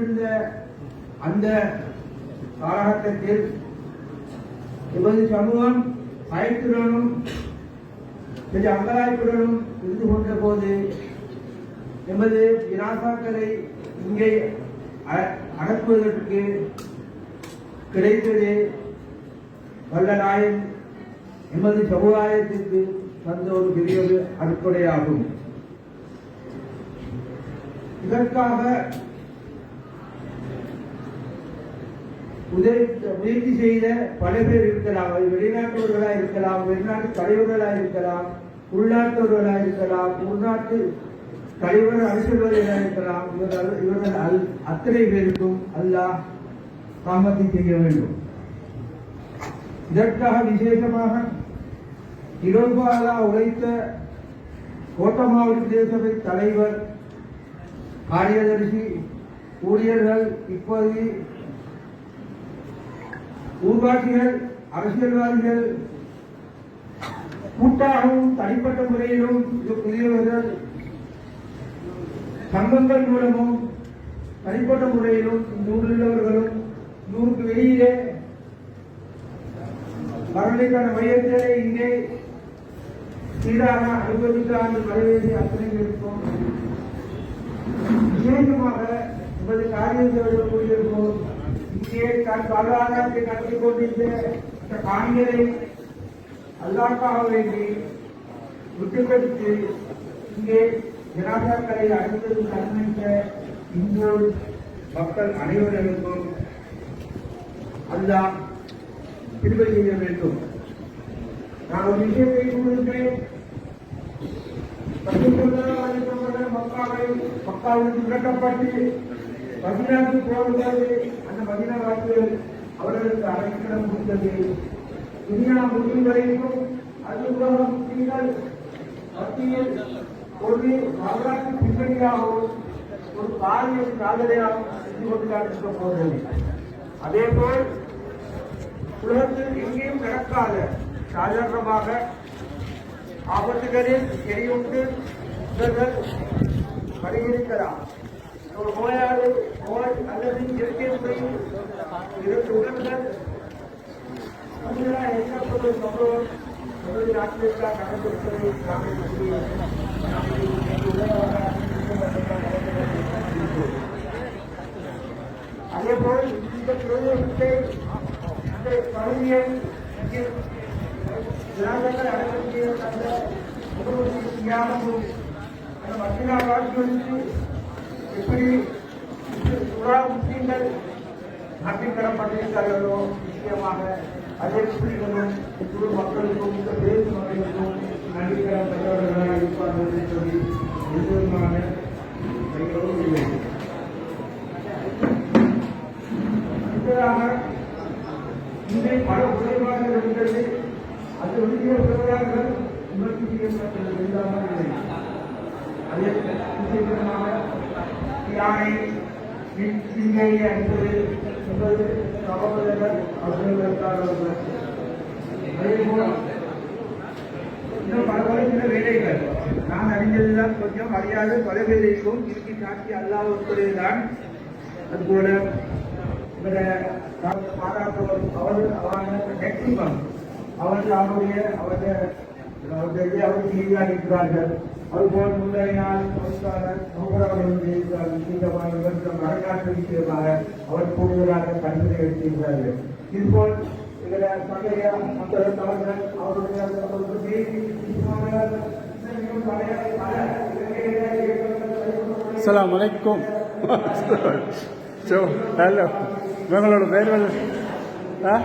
இருந்த அந்த காலகட்டத்தில் எமது சமூகம் பயத்துடனும் சில அங்கலாய்ப்புடனும் இருந்து கொண்ட போது எமது வினாசாக்களை இங்கே அ- அடக்குவதற்கு கிடைத்தது வல்லநாயன் எமது சமுதாயத்திற்கு தந்த ஒரு பெரிய ஒரு அடிப்படையாகும். இதற்காக உதவி முயற்சி செய்த பல பேர் இருக்கலாம். அது வெளிநாட்டவர்களாக இருக்கலாம் வெளிநாட்டு தலைவர்களாக இருக்கலாம் உள்நாட்டவர்களாக இருக்கலாம் உள்நாட்டு தலைவர் அரசியல்வாதிகளாக இருக்கலாம். இவர்கள் இவர்கள் அல்- அத்தனை பேருக்கும் அல்லாஹ் காமத்தை செய்ய வேண்டும். இதற்காக விசேஷமாக இரவுபாலா உழைத்த கோட்டமாவட்ட பிரதேசபை தலைவர் காரியதர்சி ஊழியர்கள் இப்போது ஊர்வாசிகள் அரசியல்வாதிகள் கூட்டாகவும் தனிப்பட்ட முறையிலும் இது புதியவர்கள் சங்கங்கள் மூலமும் தனிப்பட்ட முறையிலும் இந்த ஊரில் உள்ளவர்களும் இந்த ஊருக்கு வெளியிலே மரணிக்கான மையத்திலே இங்கே சீராக அனுபவிக்காமல் வரவேண்டிய அத்தனை இருக்கும் விசேஷமாக உமது காரியங்கள் கூடியிருக்கும் இங்கே தன் வாழ்வாதாரத்தை நடத்தி கொண்டிருந்த இந்த காணிகளை அல்லாக்காக வேண்டி விட்டுக்கொடுத்து இங்கே ஜனாதாக்களை அடைந்தது கண்ணித்த இந்து மக்கள் அனைவருக்கும் அல்லாஹ் திரும்ப செய்ய வேண்டும் நான் ஒரு விஷயத்தை கூறுகிறேன் மக்காவை மக்காவுக்கு விரட்டப்பட்டு மதினாவுக்கு போகும்போது அந்த மதினா வாக்குகள் அவர்களுக்கு அடைக்கலம் கொடுத்தது துனியா முடியும் வரைக்கும் அது உலகம் முஸ்லீம்கள் மத்தியில் ஒரு வரலாற்று பின்னணியாகவும் ஒரு பாரிய சாதனையாகவும் செஞ்சு கொண்டுதான் போகிறது. அதே போல் உலகத்தில் எங்கேயும் நடக்காத சாதாரணமாக ஆபத்துகளில் எரியுண்டு இவர்கள் பரிகரிக்கலாம் நோயாளி நோய் அல்லது இயற்கை முறையில் இரண்டு உடல்கள் அதுதான் என்ன ஒரு சம்பவம் நமது நாட்டிற்காக நடந்திருப்பதை நாம் அதே போல் இந்த பிரதேசத்தை அந்த பகுதியை இங்கே திராவிடர்கள் அடங்கிய அந்த முகமது தியாகமும் அந்த மத்தினா வாழ்க்கைக்கு எப்படி சுறா முஸ்லீம்கள் நாட்டில் தரப்பட்டிருக்கிறார்களோ நிச்சயமாக அதே முஸ்லீம்களும் குழு மக்களுக்கும் இந்த தேச மக்களுக்கும் நன்றிக்கரம் பெற்றவர்களாக இருப்பார்கள் என்று சொல்லி எந்த விதமான கைகளும் இல்லை அடுத்ததாக இங்கே பல குறைபாடு இருந்தது அது ஒன்றிய விவகாரங்கள் உணர்ச்சி செய்யப்பட்டது இல்லாமல் இல்லை அதே விசேஷமாக யானை சிங்கை என்பது என்பது சகோதரர்கள் அவர்களுக்காக அதே போல இன்னும் பல பல சில வேலைகள் நான் அறிந்ததுதான் கொஞ்சம் அறியாத பல வேலைக்கும் இறுதி சாட்சி அல்லாத ஒருவரைதான் அதுபோல இவரை பாராட்டுவர் அவர் அவரான மேக்சிமம் அவர்கள் அவருடைய அவருடைய அவருடைய அவர் செய்தியாக இருக்கிறார்கள் ಅಲ್ಬೋನ್ ಮುಂದೆ ನಾನು ಸಂಸ್ಕಾರ ಸಂಭ್ರಮದೊಂದಿಗೆ ಲಿಖಿತವಾಗಿ ಇವತ್ತು ಮರಣಾಚರಿಸಿರುವ ಅವರ ಪೂರ್ವರಾದ ಖಂಡಿತ ಹೇಳ್ತಿದ್ದಾರೆ ಇಲ್ಬೋನ್ ಇದರ ಸಮಯ ಮತ್ತು ಸಮಗ್ರ ಅವರುடைய ಒಂದು ಅಸ್ಸಲಾಮ್ ಅಲೈಕುಮ್ ಸೊ ಹಲೋ ಬೆಂಗಳೂರು ಬೇರೆ ಹಾಂ